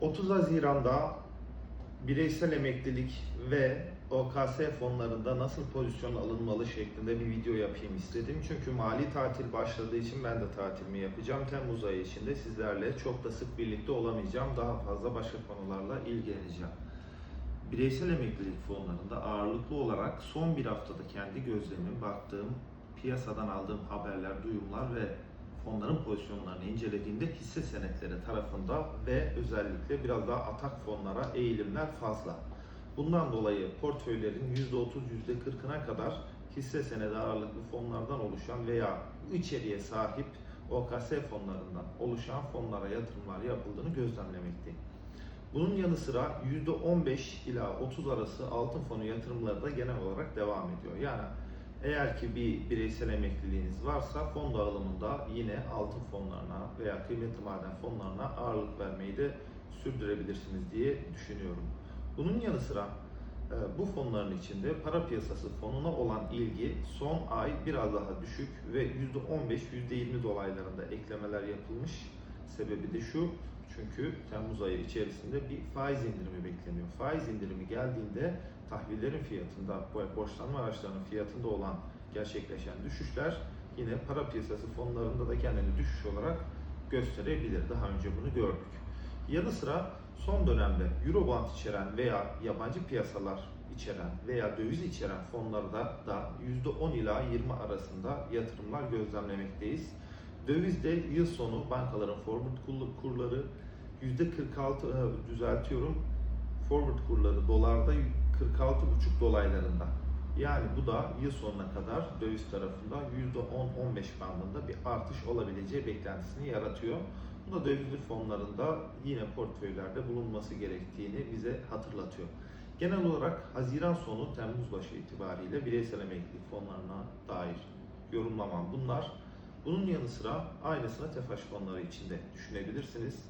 30 Haziran'da bireysel emeklilik ve OKS fonlarında nasıl pozisyon alınmalı şeklinde bir video yapayım istedim. Çünkü mali tatil başladığı için ben de tatilimi yapacağım. Temmuz ayı içinde sizlerle çok da sık birlikte olamayacağım. Daha fazla başka konularla ilgileneceğim. Bireysel emeklilik fonlarında ağırlıklı olarak son bir haftada kendi gözlemim, baktığım, piyasadan aldığım haberler, duyumlar ve fonların pozisyonlarını incelediğimde hisse senetleri tarafında ve özellikle biraz daha atak fonlara eğilimler fazla. Bundan dolayı portföylerin %30, %40'ına kadar hisse senedi ağırlıklı fonlardan oluşan veya içeriğe sahip OKS fonlarından oluşan fonlara yatırımlar yapıldığını gözlemlemekteyim. Bunun yanı sıra %15 ila 30 arası altın fonu yatırımları da genel olarak devam ediyor. Yani eğer ki bir bireysel emekliliğiniz varsa fon dağılımında yine altın fonlarına veya kıymetli maden fonlarına ağırlık vermeyi de sürdürebilirsiniz diye düşünüyorum. Bunun yanı sıra e, bu fonların içinde para piyasası fonuna olan ilgi son ay biraz daha düşük ve %15-%20 dolaylarında eklemeler yapılmış. Sebebi de şu, çünkü Temmuz ayı içerisinde bir faiz indirimi bekleniyor. Faiz indirimi geldiğinde tahvillerin fiyatında, borçlanma araçlarının fiyatında olan gerçekleşen düşüşler yine para piyasası fonlarında da kendini düşüş olarak gösterebilir. Daha önce bunu gördük. Yanı sıra son dönemde Eurobond içeren veya yabancı piyasalar içeren veya döviz içeren fonlarda da %10 ila 20 arasında yatırımlar gözlemlemekteyiz. Dövizde yıl sonu bankaların forward kur- kurları %46 e, düzeltiyorum. Forward kurları dolarda 46,5 dolaylarında. Yani bu da yıl sonuna kadar döviz tarafında %10-15 bandında bir artış olabileceği beklentisini yaratıyor. Bu da dövizli fonlarında yine portföylerde bulunması gerektiğini bize hatırlatıyor. Genel olarak Haziran sonu Temmuz başı itibariyle bireysel emeklilik fonlarına dair yorumlamam bunlar. Bunun yanı sıra aynısını TEFAŞ fonları için de düşünebilirsiniz.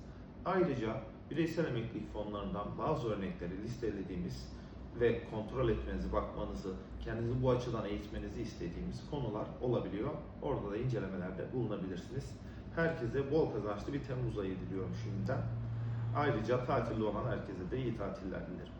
Ayrıca bireysel emeklilik fonlarından bazı örnekleri listelediğimiz ve kontrol etmenizi, bakmanızı, kendinizi bu açıdan eğitmenizi istediğimiz konular olabiliyor. Orada da incelemelerde bulunabilirsiniz. Herkese bol kazançlı bir Temmuz ayı diliyorum şimdiden. Ayrıca tatilde olan herkese de iyi tatiller dilerim.